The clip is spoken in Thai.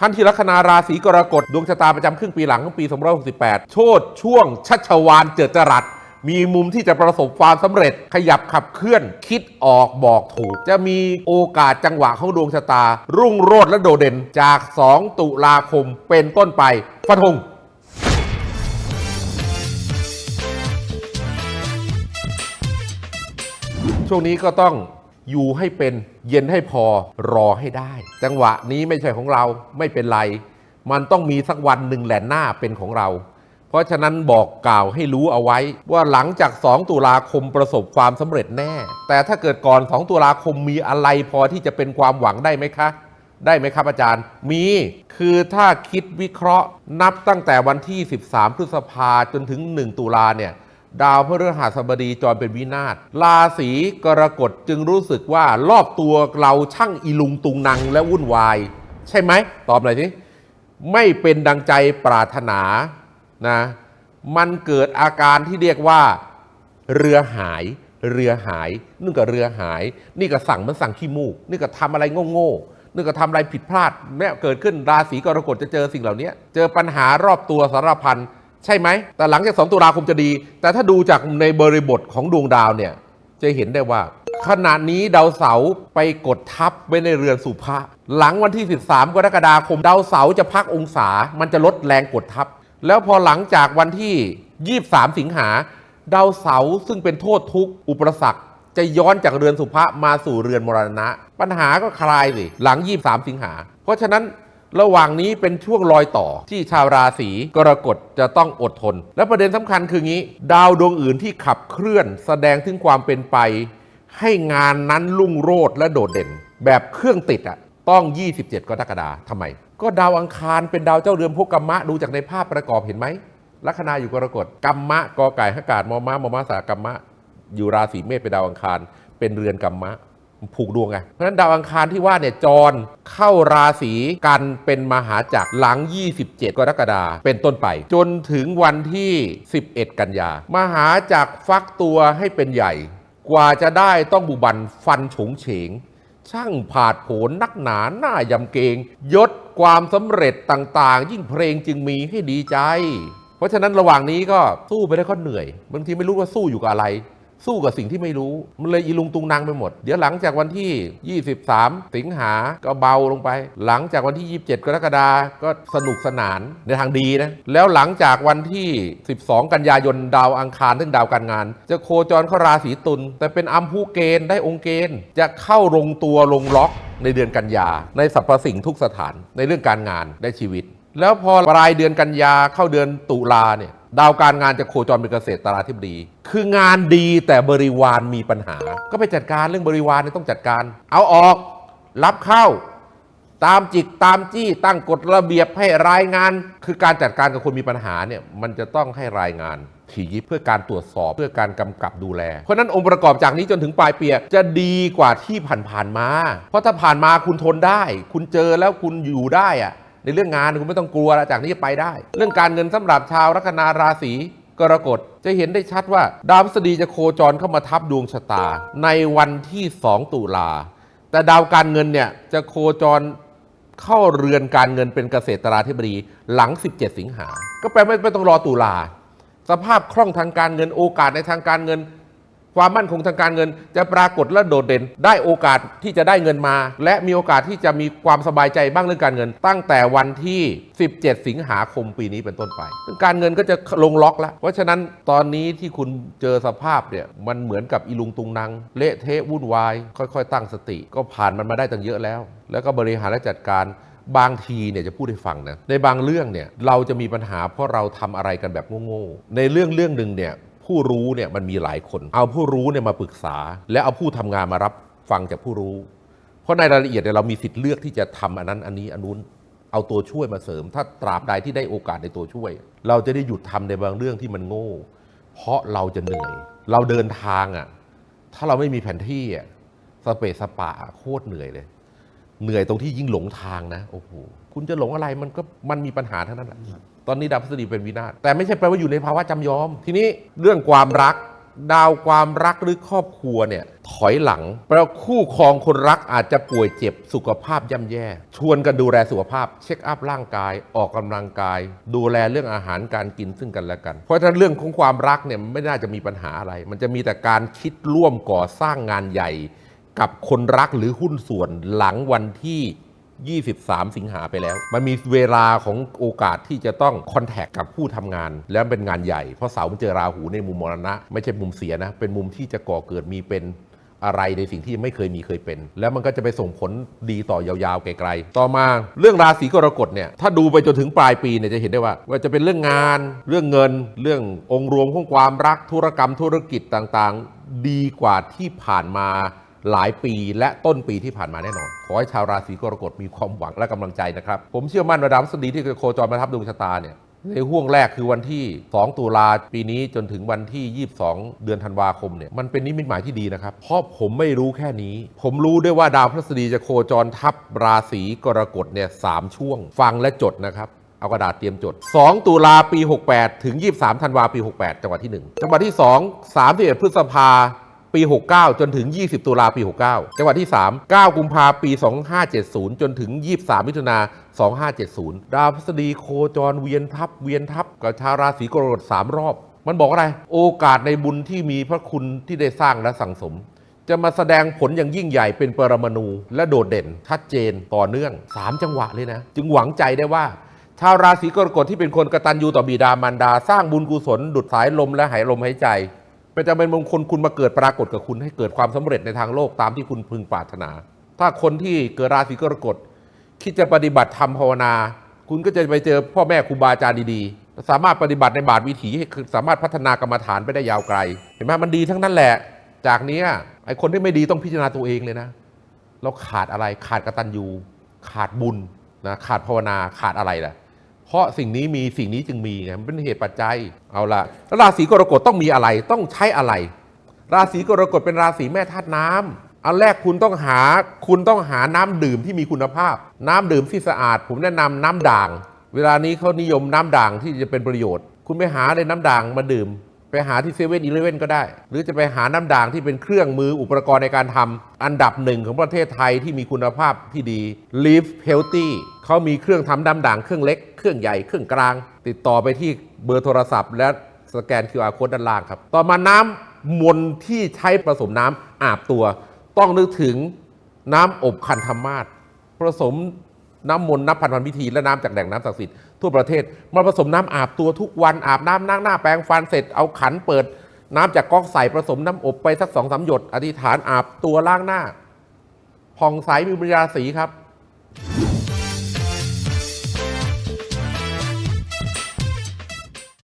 พันธิลัคนาราศีกรกฎดวงชะตาประจำครึ่งปีหลังของปี 2568 โชดช่วง ชัชวานเจิดจรัส มีมุมที่จะประสบความสำเร็จ ขยับขับเคลื่อน คิดออกบอกถูก จะมีโอกาสจังหวะของดวงชะตา รุ่งโรจน์และโดดเด่นจาก 2 ตุลาคมเป็นต้นไป ฟันธงช่วงนี้ก็ต้อง อยู่ให้เป็นเย็นให้พอรอให้ได้ จังหวะนี้ไม่ใช่ของเราไม่เป็นไร มันต้องมีสักวันหนึ่งแหละหน้าเป็นของเรา เพราะฉะนั้นบอกกล่าวให้รู้เอาไว้ ว่าหลังจาก 2 ตุลาคมประสบความสำเร็จแน่ แต่ถ้าเกิดก่อน 2 ตุลาคมมีอะไรพอที่จะเป็นความหวังได้ไหมคะ ได้ไหมครับอาจารย์ มีคือถ้าคิดวิเคราะห์นับตั้งแต่วันที่ 13 พฤษภาจนถึง 1 ตุลาเนี่ย ดาวพฤหัสบดีจรเป็นวินาศราศีกรกฎจึงรู้สึกว่ารอบตัวเราช่างอีลุงตุงนังและวุ่นวาย ใช่ไหม ตอบหน่อยสิไม่เป็นดังใจปรารถนานะมันเกิดอาการที่เรียกว่า เรือหาย เรือหายนึ่งกับเรือหาย นี่ก็สั่งมันสั่งขี้มูก นี่ก็ทำอะไรโง่ๆนี่ก็ทำอะไรผิดพลาดแม้เกิดขึ้นราศีกรกฎจะเจอสิ่งเหล่านี้เจอปัญหารอบตัวสารพัน ใช่ไหม แต่หลังจาก 2 ตุลาคมจะดี แต่ถ้าดูจากในบริบทของดวงดาวเนี่ย จะเห็นได้ว่า ขณะนี้ดาวเสาร์ไปกดทับไว้ในเรือนสุภะหลังวันที่ 13 กรกฎาคม ดาวเสาร์จะพักองศา มันจะลดแรงกดทับ แล้วพอหลังจากวันที่ 23 สิงหา ดาวเสาร์ซึ่งเป็นโทษทุกข์อุปสรรคจะย้อนจากเรือนสุภะมาสู่เรือนมรณะ ปัญหาก็คลายสิหลัง 23 สิงหา เพราะฉะนั้น ระหว่างนี้เป็นช่วงรอยต่อที่ชาวราศีกรกฎจะต้องอดทน และประเด็นสำคัญคืองี้ ดาวดวงอื่นที่ขับเคลื่อน แสดงถึงความเป็นไป ให้งานนั้นรุ่งโรจน์และโดดเด่น แบบเครื่องติดอะต้อง 27 กรกฎาคมทำไม ก็ดาวอังคารเป็นดาวเจ้าเรือนพวกกรรมะดูจากในภาพประกอบเห็นไหมลัคนาอยู่กรกฎกรรมะกอไก่หกาดมอม้ามอม้าสากรรมะ อยู่ราศีเมษเป็นดาวอังคาร เป็นเรือนกรรมะ ผูกดวงไงเพราะฉะนั้นดาวอังคารที่ว่าเนี่ยจรเข้าราศีกันเป็นมหาจักรหลัง 27 กรกฎาเป็นต้นไป จนถึงวันที่ 11 กันยามหาจักรฟักตัวให้เป็นใหญ่ กว่าจะได้ต้องบุบันฟันฉงเฉง ช่างผาดโผนนักหนาหน้ายำเกง ยศความสำเร็จต่างๆ ยิ่งเพลงจึงมีให้ดีใจ เพราะฉะนั้นระหว่างนี้ก็สู้ไปได้ก็เหนื่อยบางทีไม่รู้ว่าสู้อยู่กับอะไร สู้กับสิ่งที่ไม่รู้ มันเลยอีลุงตุงนางไปหมด เดี๋ยวหลังจากวันที่ 23 สิงหาก็เบาลงไป หลังจากวันที่ 27 กรกฎาก็สนุกสนานในทางดีนะ แล้วหลังจากวันที่ 12 กันยายนดาวอังคารซึ่งดาวการงาน จะโคจรเข้าราศีตุลแต่เป็นอัมพุเกณฑ์ได้องค์เกณฑ์จะเข้าลงตัวลงล็อกในเดือนกันยา ในสรรพสิ่งทุกสถานในเรื่องการงานได้ชีวิต แล้วพอปลายเดือนกันยาเข้าเดือนตุลาเนี่ย ดาวการงานจะโคจรเป็นเกษตรตราธิบดี คืองานดีแต่บริวารมีปัญหา ก็ไปจัดการเรื่องบริวารเนี่ยต้องจัดการ เอาออกรับเข้า ตามจิกตามจี้ตั้งกฎระเบียบให้รายงาน คือการจัดการกับคนมีปัญหาเนี่ยมันจะต้องให้รายงานถี่ยิบเพื่อการตรวจสอบเพื่อการกำกับดูแล เพราะนั้นองค์ประกอบจากนี้จนถึงปลายปีจะดีกว่าที่ผ่านๆมา เพราะถ้าผ่านมาคุณทนได้ คุณเจอแล้วคุณอยู่ได้อะ ในเรื่องงานคุณไม่ต้องกลัวแล้วจากนี้ไปได้ เรื่องการเงินสำหรับชาวลัคนาราศีกรกฎจะเห็นได้ชัดว่า ดาวพฤษฎีจะโคจรเข้ามาทับดวงชะตา ในวันที่ 2 ตุลา แต่ดาวการเงินเนี่ยจะโคจรเข้าเรือนการเงินเป็นเกษตราธิบดีหลัง 17 สิงหา ก็แปลไม่ไม่ต้องรอตุลา สภาพคล่องทางการเงินโอกาสในทางการเงิน ความมั่นคงทางการเงินจะปรากฏและโดดเด่น ได้โอกาสที่จะได้เงินมา และมีโอกาสที่จะมีความสบายใจบ้างเรื่องการเงิน ตั้งแต่วันที่ 17 สิงหาคมปีนี้เป็นต้นไปเรื่องการเงินก็จะลงล็อกแล้ว เพราะฉะนั้นตอนนี้ที่คุณเจอสภาพเนี่ยมันเหมือนกับอีลุงตุงนางเละเทะวุ่นวาย ค่อยๆ ตั้งสติ ก็ผ่านมันมาได้ตั้งเยอะแล้ว แล้วก็บริหารและจัดการบางทีเนี่ยจะพูดให้ฟังนะในบางเรื่องเนี่ยเราจะมีปัญหาเพราะเราทำอะไรกันแบบโง่ๆในเรื่องเรื่องหนึ่งเนี่ย ผู้รู้เนี่ยมันมีหลายคน เอาผู้รู้เนี่ยมาปรึกษา และเอาผู้ทำงานมารับฟังจากผู้รู้ เพราะในรายละเอียดเนี่ยเรามีสิทธิ์เลือกที่จะทำอันนั้นอันนี้อันนู้นเอาตัวช่วยมาเสริม ถ้าตราบใดที่ได้โอกาสในตัวช่วย เราจะได้หยุดทำในบางเรื่องที่มันโง่ เพราะเราจะเหนื่อย เราเดินทางอะถ้าเราไม่มีแผนที่อะสเปซสปะโคตรเหนื่อยเลย เหนื่อยตรงที่ยิ่งหลงทางนะโอ้โหคุณจะหลงอะไรมันก็มันมีปัญหาทั้งนั้นแหละ ตอนนี้ดาวพฤษฎีเป็นวินาศแต่ไม่ใช่แปลว่าอยู่ในภาวะจำยอม ทีนี้เรื่องความรัก ดาวความรักหรือครอบครัวเนี่ยถอยหลังแปลว่าคู่ครองคนรักอาจจะป่วยเจ็บสุขภาพย่ำแย่ ชวนกันดูแลสุขภาพ เช็คอัพร่างกายออกกำลังกาย ดูแลเรื่องอาหารการกินซึ่งกันและกัน เพราะฉะนั้นเรื่องของความรักเนี่ยไม่น่าจะมีปัญหาอะไร มันจะมีแต่การคิดร่วมก่อสร้างงานใหญ่ กับคนรักหรือหุ้นส่วนหลังวันที่ 23 สิงหาไปแล้ว มันมีเวลาของโอกาสที่จะต้องคอนแทคกับผู้ทำงาน แล้วเป็นงานใหญ่ เพราะเสามันเจอราหูในมุมมรณะ ไม่ใช่มุมเสียนะ เป็นมุมที่จะก่อเกิดมีเป็นอะไรในสิ่งที่ไม่เคยมีเคยเป็น แล้วมันก็จะไปส่งผลดีต่อยาวๆไกลๆต่อมาเรื่องราศีกรกฎเนี่ยถ้าดูไปจนถึงปลายปีเนี่ยจะเห็นได้ว่า ว่าจะเป็นเรื่องงาน เรื่องเงิน เรื่ององค์รวมของความรักธุรกรรมธุรกิจต่างๆ ดีกว่าที่ผ่านมา หลายปีและต้นปีที่ผ่านมาแน่นอน ขอให้ชาวราศีกรกฎมีความหวังและกำลังใจนะครับ ผมเชื่อมั่นว่าดาวพฤหัสบดีที่โคจรมาทับดวงชะตาเนี่ยในห่วงแรกคือวันที่ 2 ตุลาปีนี้จนถึงวันที่ 22 เดือนธันวาคมเนี่ยมันเป็นนิมิตหมายที่ดีนะครับ เพราะผมไม่รู้แค่นี้ ผมรู้ด้วยว่าดาวพฤหัสบดีจะโคจรทับราศีกรกฎเนี่ยสามช่วง ฟังและจดนะครับ เอากระดาษเตรียมจด 2 ตุลาปี 68 ถึง 23 ธันวาปี 68 จังหวัดที่ 1 จังหวัดที่ 2 31 พฤษภา ปี 69 จนถึง 20 ตุลาปี 69 จังหวัดที่ 3 9 กุมภาปี 2570 จนถึง 23 มิถุนา2570 ดาวพฤษฎีโคจรเวียนทับเวียนทับกับชาวราศีกรกฎสามรอบ มันบอกอะไร โอกาสในบุญที่มีพระคุณที่ได้สร้างและสั่งสม จะมาแสดงผลอย่างยิ่งใหญ่เป็นปรมาณูและโดดเด่น ชัดเจนต่อเนื่อง 3 จังหวะเลยนะ จึงหวังใจได้ว่าชาวราศีกรกฎที่เป็นคนกระตัญญูต่อบิดามารดา สร้างบุญกุศล ดุดสายลมและหายลมหายใจ เป็นจะเป็นมงคลคุณมาเกิดปรากฏกับคุณให้เกิดความสำเร็จในทางโลกตามที่คุณพึงปรารถนา ถ้าคนที่เกิดราศีกรกฎคิดจะปฏิบัติธรรมภาวนา คุณก็จะไปเจอพ่อแม่ครูบาอาจารย์ดีๆ สามารถปฏิบัติในบาทวิถีสามารถพัฒนากรรมฐานไปได้ยาวไกล เห็นไหมมันดีทั้งนั้นแหละ จากนี้ไอ้คนที่ไม่ดีต้องพิจารณาตัวเองเลยนะ เราขาดอะไรขาดกตัญญูขาดบุญนะขาดภาวนาขาดอะไรล่ะ เพราะสิ่งนี้มีสิ่งนี้จึงมีไงมันเป็นเหตุปัจจัยเอาละราศีกรกฎต้องมีอะไรต้องใช้อะไร ราศีกรกฎเป็นราศีแม่ธาตุน้ำอันแรกคุณต้องหาคุณต้องหาน้ำดื่มที่มีคุณภาพ น้ำดื่มที่สะอาด ผมแนะนำน้ำด่าง เวลานี้เขานิยมน้ำด่างที่จะเป็นประโยชน์ คุณไปหาเลยน้ำด่างมาดื่ม ไปหาที่เซเว่นอีเลเว่นก็ได้ หรือจะไปหาน้ำด่างที่เป็นเครื่องมืออุปกรณ์ในการทำอันดับหนึ่งของประเทศไทยที่มีคุณภาพที่ดี Live Healthy เขามีเครื่องทำน้ำด่างเครื่องเล็ก เครื่องใหญ่เครื่องกลาง ติดต่อไปที่เบอร์โทรศัพท์ และสแกน QR Code ด้านล่างครับ ต่อมาน้ำมนที่ใช้ผสมน้ำอาบตัว ต้องนึกถึงน้ำอบคันธมาศผสมน้ำมนต์นับพันพันพิธีและน้ำจากแหล่งน้ำศักดิ์สิทธิ์ ทั่วประเทศมาผสมน้ำอาบตัวทุกวันอาบน้ำนั่งหน้าแปรงฟันเสร็จเอาขันเปิด น้ำจากก๊อกใส่ผสมน้ำอบไปสักสองสามหยดอธิษฐานอาบตัวล้างหน้าผ่องใสมีปัญญาสีครับ